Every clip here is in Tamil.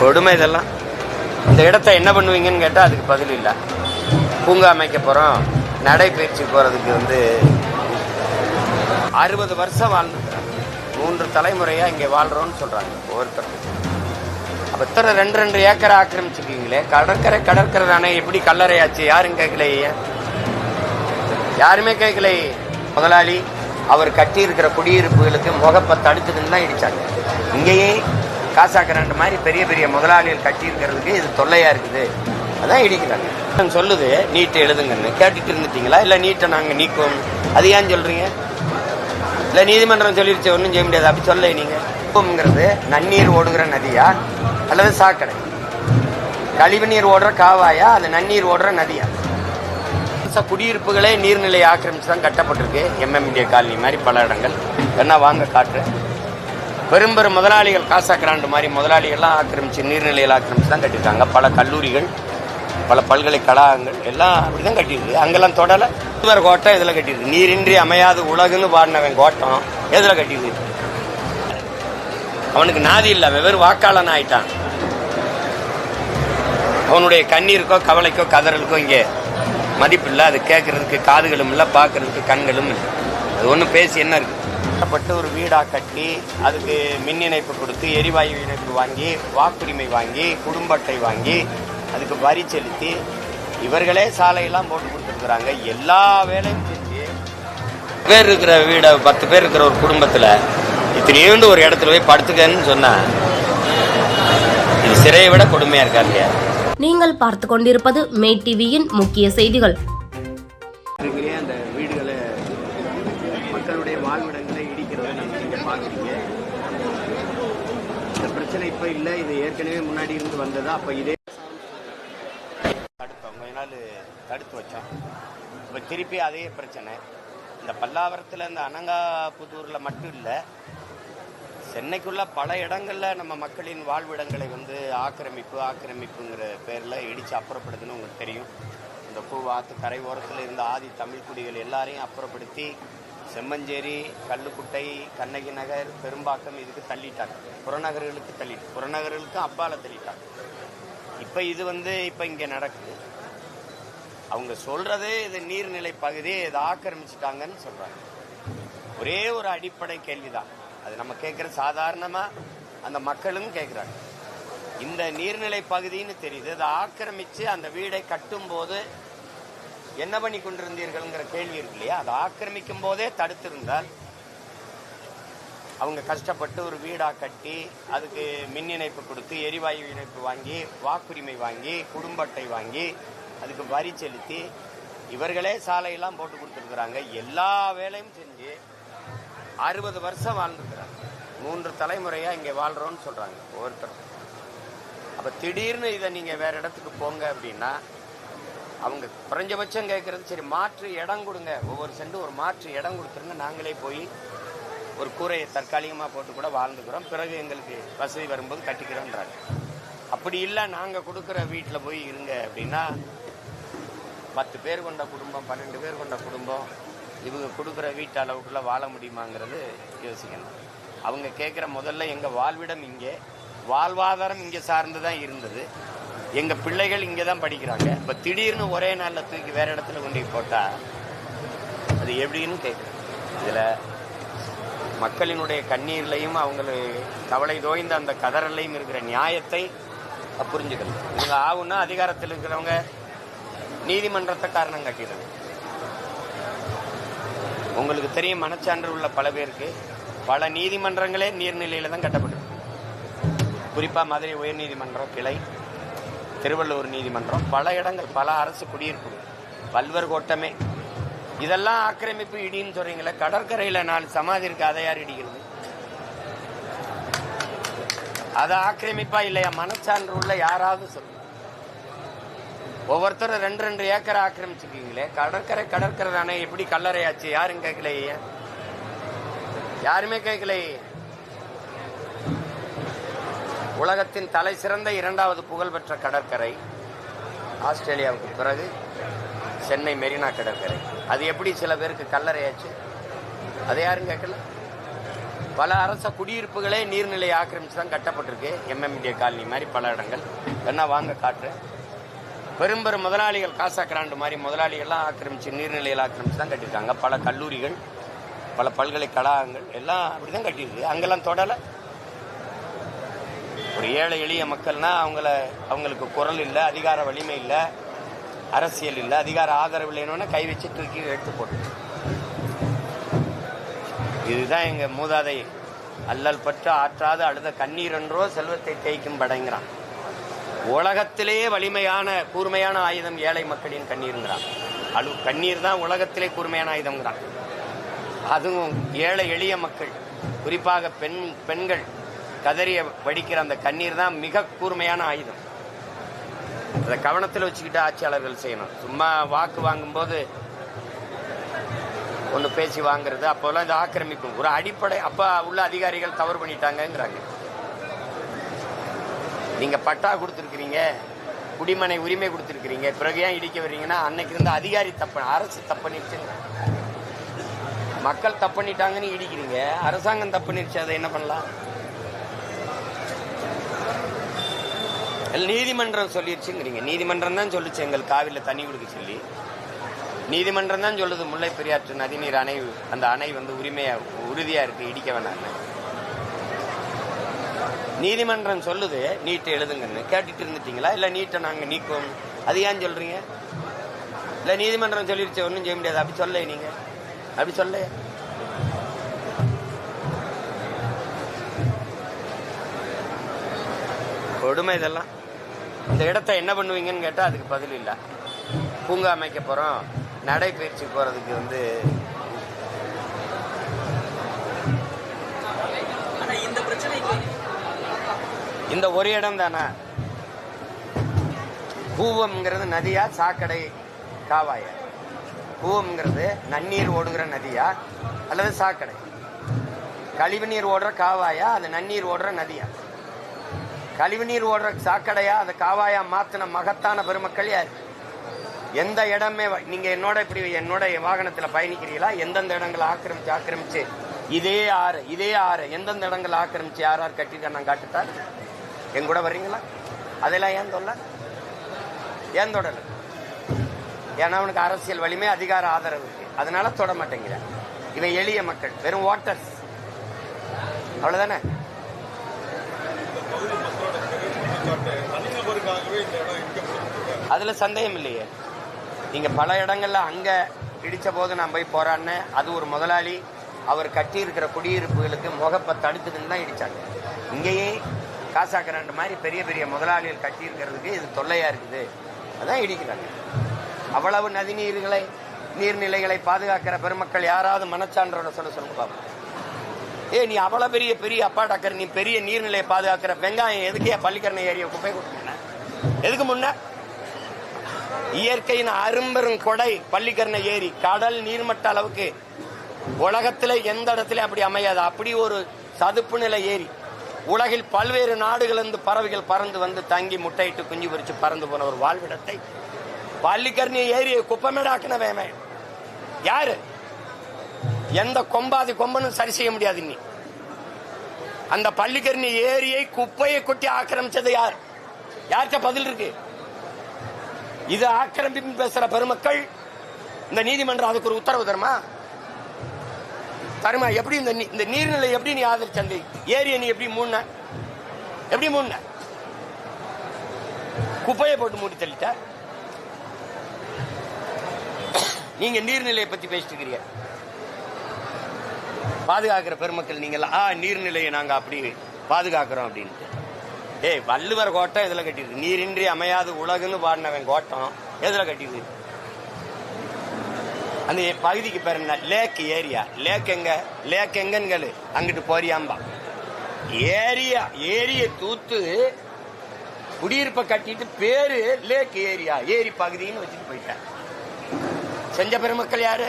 கொடுமை இதெல்லாம். இந்த இடத்த என்ன பண்ணுவீங்கன்னு கேட்டால் அதுக்கு பதில் இல்லை. பூங்கா அமைக்க போகிறோம் நடைபயிற்சி போகிறதுக்கு வந்து அறுபது வருஷம் வாழ்ந்துக்கிறாங்க மூன்று தலைமுறையாக இங்கே வாழ்கிறோன்னு சொல்கிறாங்க ஒவ்வொருத்தர். அப்போ இத்தனை ரெண்டு ரெண்டு ஏக்கரை ஆக்கிரமிச்சிருக்கீங்களே கடற்கரை கடற்கரை தானே எப்படி கல்லறையாச்சு? யாரும் கேட்கலையே யாருமே கேட்கலையே. முதலாளி அவர் கட்டியிருக்கிற குடியிருப்புகளுக்கு முகப்பை தடுத்துக்கின்னு தான் இடிச்சாங்க. இங்கேயே காசா கிராண்ட் மாதிரி பெரிய பெரிய முதலாளிகள் கட்டி இருக்கிறதுக்கு இது தொல்லையா இருக்குது. அதான் இடிக்கிறாங்க. சொல்லுது நீட்டை எழுதுங்கன்னு. கேட்டுட்டு இருந்துட்டீங்களா? இல்லை நீட்டை நாங்கள் நீக்குவோம். அது ஏன் சொல்றீங்க? இல்லை நீதிமன்றம் சொல்லிடுச்சு ஒன்றும் செய்ய முடியாது. அப்படி சொல்ல நீங்கள் குப்பம்ங்கிறது நன்னீர் ஓடுகிற நதியா? அல்லது சாக்கடை? கழிவு நீர் ஓடுற காவாயா? அது நன்னீர் ஓடுற நதியா? குடியிருப்புகளே நீர்நிலை ஆக்கிரமிச்சு தான் கட்டப்பட்டிருக்கு எம்எம்டிஏ காலனி மாதிரி பல இடங்கள். என்ன வாங்க காட்டுறேன். பெரும் பெரும் முதலாளிகள் காசாக்கிராண்டு மாதிரி முதலாளிகள்லாம் ஆக்கிரமிச்சு நீர்நிலையில் ஆக்கிரமிச்சு தான் கட்டியிருக்காங்க. பல கல்லூரிகள் பல பல்கலைக்கழகங்கள் எல்லாம் அப்படிதான் கட்டியிருக்கு. அங்கெல்லாம் தொடலை. வேற கோட்டம் இதில் கட்டியிருக்கு. நீரின்றி அமையாது உலகுன்னு பாடினவன் கோட்டம் எதில் கட்டியிருக்கு. அவனுக்கு நாதி இல்லை. வெவ்வேறு வாக்காளன் ஆயிட்டான். அவனுடைய கண்ணீருக்கோ கவலைக்கோ கதறலுக்கோ இங்கே மதிப்பு இல்லை. அது கேட்கறதுக்கு காதுகளும் இல்லை பார்க்கறதுக்கு கண்களும் இல்லை. அது ஒன்றும் பேசி என்ன இருக்குது கட்டப்பட்டு ஒரு வீடாக கட்டி அதுக்கு மின் இணைப்பு கொடுத்து எரிவாயு இணைப்பு வாங்கி வாக்குரிமை வாங்கி குடும்ப அட்டை வாங்கி அதுக்கு வரி செலுத்தி இவர்களே சாலையெல்லாம் போட்டு கொடுத்துருக்குறாங்க. எல்லா வேலையும் செஞ்சு பேர் இருக்கிற வீடை பத்து பேர் இருக்கிற ஒரு குடும்பத்தில் இத்தனையோண்டு ஒரு இடத்துல போய் படுத்துக்கன்னு சொன்னா இது சிறையை விட கொடுமையா இருக்கா இல்லையா? நீங்கள் பார்த்து கொண்டிருப்பது மே டிவியின் முக்கிய செய்திகள். அந்த வீடுகளை மக்களுடைய வாழ்விடங்களை இடிக்கிறத நம்ம நீங்க பாக்குறீங்க இந்த பிரச்சனை இப்ப இல்ல இது ஏற்கனவே முன்னாடி இருந்து வந்ததா அப்ப இதே தடுத்தோம் கொஞ்ச நாள் தடுத்து வச்சோம். இப்ப திருப்பி அதே பிரச்சனை. இந்த பல்லாவரத்துல இந்த அனங்காபுதூரில் மட்டும் இல்ல சென்னைக்குள்ள பல இடங்கள்ல நம்ம மக்களின் வாழ்விடங்களை வந்து ஆக்கிரமிப்பு ஆக்கிரமிப்புங்கிற பேர்ல இடிச்சு அப்புறப்படுதுன்னு உங்களுக்கு தெரியும். இந்த பூவாத்து கரை ஓரத்தில் இருந்த ஆதி தமிழ் குடிகள் எல்லாரையும் அப்புறப்படுத்தி செம்மஞ்சேரி கல்லுக்குட்டை கண்ணகி நகர் பெரும்பாக்கம் இதுக்கு தள்ளிட்டாங்க. புறநகர்களுக்கு தள்ளி புறநகர்களுக்கும் அப்பால தள்ளிட்டாங்க. இப்ப இது வந்து இப்ப இங்க நடக்குது. அவங்க சொல்றதே இது நீர்நிலை பகுதியை இதை ஆக்கிரமிச்சிட்டாங்கன்னு சொல்றாங்க. ஒரே ஒரு அடிப்படை கேள்விதான். அது நம்ம கேட்குற சாதாரணமா அந்த மக்களும் கேட்குறாங்க. இந்த நீர்நிலை பகுதின்னு தெரியுது. அதை ஆக்கிரமிச்சு அந்த வீடை கட்டும் போது என்ன பண்ணி கொண்டிருந்தீர்கள்ங்கிற கேள்வி இருக்கு இல்லையா? அதை ஆக்கிரமிக்கும் போதே தடுத்திருந்தால் அவங்க கஷ்டப்பட்டு ஒரு வீடா கட்டி அதுக்கு மின் இணைப்பு கொடுத்து எரிவாயு இணைப்பு வாங்கி வாக்குரிமை வாங்கி குடும்ப அட்டை வாங்கி அதுக்கு வரி செலுத்தி இவர்களே சாலையெல்லாம் போட்டு கொடுத்துருக்குறாங்க. எல்லா வேலையும் செஞ்சு அறுபது வருஷம் வாழ்ந்துருக்குறாங்க. மூன்று தலைமுறையா இங்கே வாழ்றோன்னு சொல்றாங்க ஒவ்வொருத்தரும். அப்ப திடீர்னு இதை நீங்க வேற இடத்துக்கு போங்க அப்படின்னா அவங்க குறைஞ்சபட்சம் கேட்கறது சரி மாற்று இடம் கொடுங்க. ஒவ்வொரு சென்டும் ஒரு மாற்று இடம் கொடுத்துருங்க. நாங்களே போய் ஒரு கூரையை தற்காலிகமாக போட்டு கூட வாழ்ந்துக்கிறோம். பிறகு எங்களுக்கு வசதி வரும்போது கட்டிக்கிறோன்றாங்க. அப்படி இல்லை நாங்கள் கொடுக்குற வீட்டில் போய் இருங்க அப்படின்னா பத்து பேர் கொண்ட குடும்பம் பன்னெண்டு பேர் கொண்ட குடும்பம் இவங்க கொடுக்குற வீட்டு அளவுக்குள்ள வாழ முடியுமாங்கிறது யோசிக்கணும். அவங்க கேட்குற முதல்ல எங்கள் வாழ்விடம் இங்கே வாழ்வாதாரம் இங்கே சார்ந்து தான் இருந்தது. எங்கள் பிள்ளைகள் இங்கே தான் படிக்கிறாங்க. இப்போ திடீர்னு ஒரே நாளில் தூக்கி வேற இடத்துல கொண்டு போய் போட்டால் அது எப்படின்னு கேட்குறேன் இதில் மக்களினுடைய கண்ணீர்லையும் அவங்களை கவலை தோய்ந்த அந்த கதறலையும் இருக்கிற நியாயத்தை புரிஞ்சுக்கணும் இவங்க ஆகுன்னா அதிகாரத்தில் இருக்கிறவங்க நீதிமன்றத்தை காரணம் காட்டிடுறாங்க. உங்களுக்கு தெரியும் மனச்சான்று உள்ள பல பேருக்கு பல நீதிமன்றங்களே நீர்நிலையில தான் கட்டப்பட்டிருக்கு. குறிப்பா மதுரை உயர்நீதிமன்றம் கிளை திருவள்ளூர் நீதிமன்றம் பல இடங்கள் பல அரசு குடியிருப்புகள் பல்வர் கோட்டமே. இதெல்லாம் ஆக்கிரமிப்பு இடின்னு சொல்றீங்களே கடற்கரையில் நாலு சமாதி இருக்கு அதை யார் இடிக்கிறது? அது ஆக்கிரமிப்பா இல்லையா? மனச்சான்று உள்ள யாராவது சொல்லுங்க ஒவ்வொருத்தரும் ரெண்டு ரெண்டு ஏக்கரை ஆக்கிரமிச்சிருக்கீங்களே. கடற்கரை கடற்கரை தானே எப்படி கல்லறையாச்சு? யாரும் கேட்கலையே. யாருமே கேட்கலையே. உலகத்தின் தலை சிறந்த இரண்டாவது புகழ்பெற்ற கடற்கரை ஆஸ்திரேலியாவுக்கு பிறகு சென்னை மெரினா கடற்கரை. அது எப்படி சில பேருக்கு கல்லறையாச்சு? அதை யாரும் கேட்கல? பல அரச குடியிருப்புகளே நீர்நிலை ஆக்கிரமிச்சு தான் கட்டப்பட்டிருக்கு எம்எம்டிஏ காலனி மாதிரி பல இடங்கள். என்ன வாங்க காட்டுறேன். பெரும்பெரும் முதலாளிகள் காசா கிராண்டு மாதிரி முதலாளிகள்லாம் ஆக்கிரமிச்சு நீர்நிலையில் ஆக்கிரமிச்சு தான் கட்டியிருக்காங்க. பல கல்லூரிகள் பல பல்கலைக்கழகங்கள் எல்லாம் அப்படி தான் கட்டியிருக்கு. அங்கெல்லாம் தொடலை. ஒரு ஏழை எளிய மக்கள்னா அவங்கள அவங்களுக்கு குரல் இல்லை அதிகார வலிமை இல்லை அரசியல் இல்லை அதிகார ஆதரவு இல்லைன்னு கை வச்சு தூக்கி எடுத்து போட்டு இதுதான் எங்கள் மூதாதை அல்லல் பற்று ஆற்றாது அழுத கண்ணீர் என்றோ செல்வத்தை தேய்க்கும் படைங்கிறான். உலகத்திலேயே வலிமையான கூர்மையான ஆயுதம் ஏழை மக்களின் கண்ணீருங்கிறான். அழு கண்ணீர் தான் உலகத்திலே கூர்மையான ஆயுதம்ங்கிறான். அதுவும் ஏழை எளிய மக்கள் குறிப்பாக பெண் பெண்கள் கதறிய வடிக்கிற அந்த கண்ணீர் தான் மிக கூர்மையான ஆயுதம். அதை கவனத்தில் வச்சுக்கிட்டு ஆட்சியாளர்கள் செய்யணும். சும்மா வாக்கு வாங்கும்போது ஒன்று பேசி வாங்குறது அப்போல்லாம் இது ஆக்கிரமிப்பு ஒரு அடிப்படை அப்போ உள்ள அதிகாரிகள் தவறு பண்ணிட்டாங்கங்கிறாங்க. நீங்க பட்டா கொடுத்துருக்கிறீங்க குடிமனை உரிமை கொடுத்துருக்கிறீங்க பிறகு ஏன் இடிக்க வர்றீங்கன்னா அன்னைக்கு இருந்த அதிகாரி தப்பு அரசு தப்பண்ணிடுச்சு மக்கள் தப்பு பண்ணிட்டாங்கன்னு இடிக்கிறீங்க அரசாங்கம் தப்பண்ணிடுச்சு அதை என்ன பண்ணலாம்? நீதிமன்றம் சொல்லிருச்சுங்கிறீங்க. நீதிமன்றம் தான் சொல்லிச்சு எங்கள் காவிரியில் தண்ணி கொடுக்க சொல்லி. நீதிமன்றம் தான் சொல்லுது முல்லை பெரியாற்று நதிநீர் அணை அந்த அணை வந்து உரிமையா உறுதியா இருக்கு இடிக்க வேணாம்னு. நீதிமன்றம் சொல்லுது நீட்டை எழுதுங்கன்னு. கேட்டுட்டு இருந்துட்டீங்களா? இல்ல நீட்டை நாங்க நீக்குவோம். அது ஏன் சொல்றீங்க? இல்ல நீதிமன்றம் சொல்லிடுச்சு ஒன்றும் செய்ய முடியாது. அப்படி சொல்ல நீங்க. அப்படி சொல்ல. கொடுமை இதெல்லாம். இந்த இடத்த என்ன பண்ணுவீங்கன்னு கேட்டா அதுக்கு பதில் இல்லை. பூங்கா அமைக்க போறோம். நடைபயிற்சி போறதுக்கு வந்து இந்த ஒரு இடம் தானே? கூவம்ங்கிறது நதியா சாக்கடை காவாயா. கூவம்ங்கிறது நன்னீர் ஓடுகிற நதியா அல்லது சாக்கடை? கழிவு நீர் ஓடுற காவாயா அது நன்னீர் ஓடுற நதியா? கழிவு நீர் ஓடுற சாக்கடையா அந்த காவாயா மாத்தின மகத்தான பெருமக்கள் யார்? எந்த இடமே நீங்க என்னோட இப்படி என்னோட வாகனத்துல பயணிக்கிறீங்களா எந்தெந்த இடங்களை ஆக்கிரமிச்சு ஆக்கிரமிச்சு? இதே ஆறு இதே ஆறு. எந்தெந்த இடங்களை ஆக்கிரமிச்சு யார் யார் கட்டிட்டு நான் காட்டுத்தா என் கூட வர்றீங்களா? அதெல்லாம் ஏன் தொல்ல? ஏன் தொடல? ஏன்னா அவனுக்கு அரசியல் வலிமை அதிகார ஆதரவு இருக்கு. அதனால தொட மாட்டேங்கிறான் இவன் எளிய மக்கள் வெறும் வாட்டர்ஸ் அவ்வளவுதானே தனிநபருக்காகவே இந்த இடம் இடிக்கப்பட்டிருக்கு அதுல சந்தேகம் இல்லையே. நீங்க பல இடங்கள்ல அங்க இடிச்ச போது நான் போய் போராடினேன். அது ஒரு முதலாளி அவர் கட்டி இருக்கிற குடியிருப்புகளுக்கு முகப்பை தடுக்குதுன்னு தான் இடிச்சாங்க. இங்கேயே காசாக்கிராண்டு மாதிரி பெரிய பெரிய முதலாளிகள் கட்டி இருக்கிறதுக்கு இது தொல்லையா இருக்குது. அதான் இடிக்கிறாங்க. அவ்வளவு நதிநீர்களை நீர்நிலைகளை பாதுகாக்கிற பெருமக்கள் யாராவது மனச்சான்றோட சொல்ல சொல்லுங்க பாப்போம். ஏ நீ அவ்வளவு பெரிய பெரிய அப்பா டாக்கர் நீ பெரிய நீர்நிலையை பாதுகாக்கிற வெங்காயம் எதுக்கே பள்ளிக்கரணை ஏரியை குப்பை கொடுத்துருந்த எதுக்கு முன்ன? இயற்கையின் அரும்பெரும் கொடை பள்ளிக்கரணை ஏரி கடல் நீர்மட்ட அளவுக்கு உலகத்தில் எந்த இடத்துல அப்படி அமையாது. அப்படி ஒரு சதுப்பு நிலை ஏரி. உலகில் பல்வேறு நாடுகளிலிருந்து பறவைகள் பறந்து வந்து தங்கி முட்டையிட்டு குஞ்சு பொறிச்சு பறந்து போன ஒரு வாழ்விடத்தை பள்ளிக்கரணி ஏரியை குப்பமேடாக்குனவன் அவன். யாரு? எந்த கொம்பாதி கொம்பனும் சரி செய்ய முடியாது நீ அந்த பள்ளிக்கரணி ஏரியை குப்பையை கொட்டி ஆக்கிரமிச்சது யார்? யார்கிட்ட பதில் இருக்கு? இது ஆக்கிரமிப்பு பேசுற பெருமக்கள் இந்த நீதிமன்றம் அதுக்கு ஒரு உத்தரவு தருமா? தருமா? எப்படி இந்த நீ- இந்த நீர்நிலை எப்படி நீ ஆதரிச்ச அந்த ஏரிய நீ எப்படி மூண எப்படி மூண குப்பையை போட்டு மூடி தள்ளிட்ட? நீங்க நீர்நிலையை பத்தி பேசிட்டு இருக்கிறீங்க. பாதுகாக்கிற பெருமக்கள் நீங்களா ஆ நீர்நிலையை நாங்க அப்படி பாதுகாக்கிறோம் அப்படின்ட்டு. ஏய் வள்ளுவர் கோட்டம் எதுல கட்டியிருக்கு? நீரின்றி அமையாது உலகுன்னு பாடினவன் கோட்டம் எதுல கட்டியிருக்கு? அந்த பகுதிக்கு பேர் என்ன? லேக் ஏரியா லேக் எங்க? லேக் எங்கன்னு அங்கிட்டு போறியாம்பா. ஏரியா ஏரிய தூத்து குடியிருப்பை கட்டிட்டு பேரு லேக் ஏரியா ஏரி பகுதின்னு வச்சுட்டு போயிட்டேன் செஞ்ச பெருமக்கள் யாரு?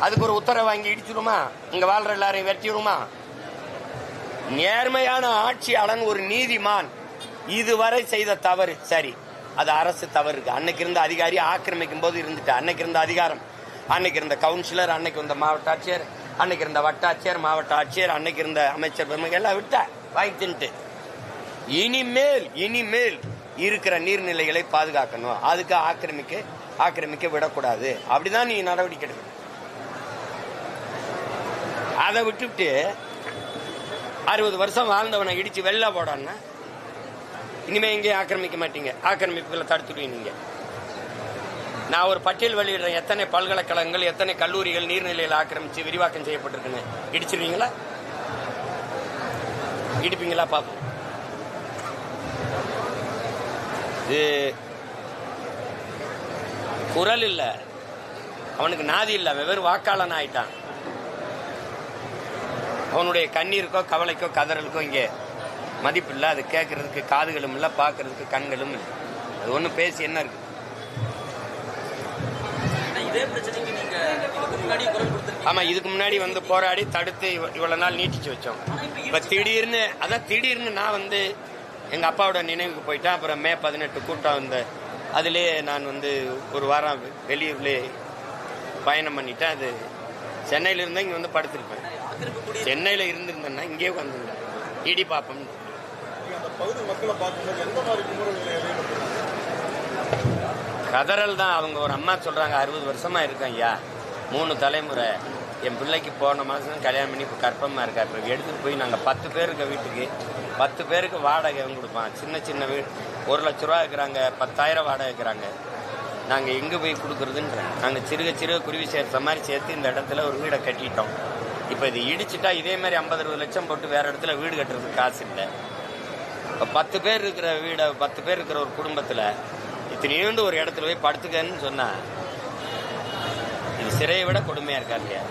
அதுக்கு ஒரு உத்தரவு வாங்கி இடிச்சிருமா? இங்க வாழ்ற எல்லாரையும் வெட்டிடுமா நேர்மையான ஆட்சியாளன் ஒரு நீதிமான். இதுவரை செய்த தவறு. சரி அது அரசு தவறு இருக்கு அன்னைக்கு இருந்த அதிகாரி ஆக்கிரமிக்கும் போது இருந்துட்டு. அன்னைக்கு இருந்த அதிகாரம். அன்னைக்கு இருந்த கவுன்சிலர் அன்னைக்கு இருந்த மாவட்ட ஆட்சியர் அன்னைக்கு இருந்த வட்டாட்சியர் மாவட்ட ஆட்சியர் அன்னைக்கு இருந்த அமைச்சர் பெருமைகள் எல்லாம் விட்டா. வாங்கி தின்ட்டு இனிமேல் இனிமேல் இருக்கிற நீர்நிலைகளை பாதுகாக்கணும். அதுக்கு ஆக்கிரமிக்க ஆக்கிரமிக்க விடக்கூடாது. அப்படிதான் நீ நடவடிக்கை எடுக்கணும். அதை விட்டுவிட்டு அறுபது வருஷம் வாழ்ந்தவனை இடிச்சு வெளில போடான்னா இனிமே இங்கே ஆக்கிரமிக்க மாட்டீங்க. ஆக்கிரமிப்புகளை தடுத்துடுவீங்க நீங்க. நான் ஒரு பட்டியல் வெளியிடுறேன். எத்தனை பல்கலைக்கழகங்கள் எத்தனை கல்லூரிகள் நீர்நிலையில் ஆக்கிரமிச்சு விரிவாக்கம் செய்யப்பட்டிருக்குன்னு. இடிச்சிருவீங்களா? இடிப்பீங்களா பாப்போம். இது குரல் இல்லை. அவனுக்கு நாதி இல்லை. வெவ்வேறு வாக்காளன் ஆயிட்டான் அவனுடைய கண்ணீருக்கோ கவலைக்கோ கதறலுக்கோ இங்கே மதிப்பு இல்லை அது கேட்கறதுக்கு காதுகளும் இல்லை பார்க்கறதுக்கு கண்களும் இல்லை. அது ஒன்றும் பேசி என்ன இருக்கு? ஆமா இதுக்கு முன்னாடி வந்து போராடி தடுத்து இவ- இவ்வளவு நாள் நீட்டிச்சு வச்சோம் இப்ப திடீர்னு அதான் திடீர்னு நான் வந்து எங்க அப்பாவோட நினைவுக்கு போயிட்டேன். அப்புறம் மே பதினெட்டு கூட்டம் இந்த அதுலயே நான் வந்து ஒரு வாரம் வெளியூர்ல பயணம் பண்ணிட்டேன். அது சென்னையில இருந்தா இங்க வந்து படுத்திருப்பேன். சென்னையில் சென்னையில இருந்திருந்தேன்னா இங்கே வந்து இடி பார்ப்போம் கதறல் தான் அவங்க ஒரு அம்மா சொல்றாங்க அறுபது வருஷமா இருக்கேன் ஐயா. மூணு தலைமுறை. என் பிள்ளைக்கு போன மாதம் கல்யாணம் பண்ணி இப்போ கற்பமாக இருக்கா. இப்போ எடுத்துகிட்டு போய் நாங்கள் பத்து பேர் இருக்க வீட்டுக்கு பத்து பேருக்கு வாடகை கொடுப்பான். சின்ன சின்ன வீடு. ஒரு லட்ச ரூபா இருக்கிறாங்க பத்தாயிரம் வாடகை இருக்கிறாங்க நாங்கள் எங்கே போய் கொடுக்குறதுன்ற. நாங்கள் சிறுக சிறுக குருவி சேர்த்த மாதிரி சேர்த்து இந்த இடத்துல ஒரு வீடை கட்டிட்டோம். இப்போ இது இடிச்சிட்டா இதே மாதிரி ஐம்பது அறுபது லட்சம் போட்டு வேற இடத்துல வீடு கட்டுறதுக்கு காசு இல்லை. இப்போ பத்து பேர் இருக்கிற வீடை பத்து பேர் இருக்கிற ஒரு குடும்பத்தில் இத்தனையோண்டு ஒரு இடத்துல போய் படுத்துக்கன்னு சொன்னால் இது சிறையை விட கொடுமையாக இருக்கா இல்லையா?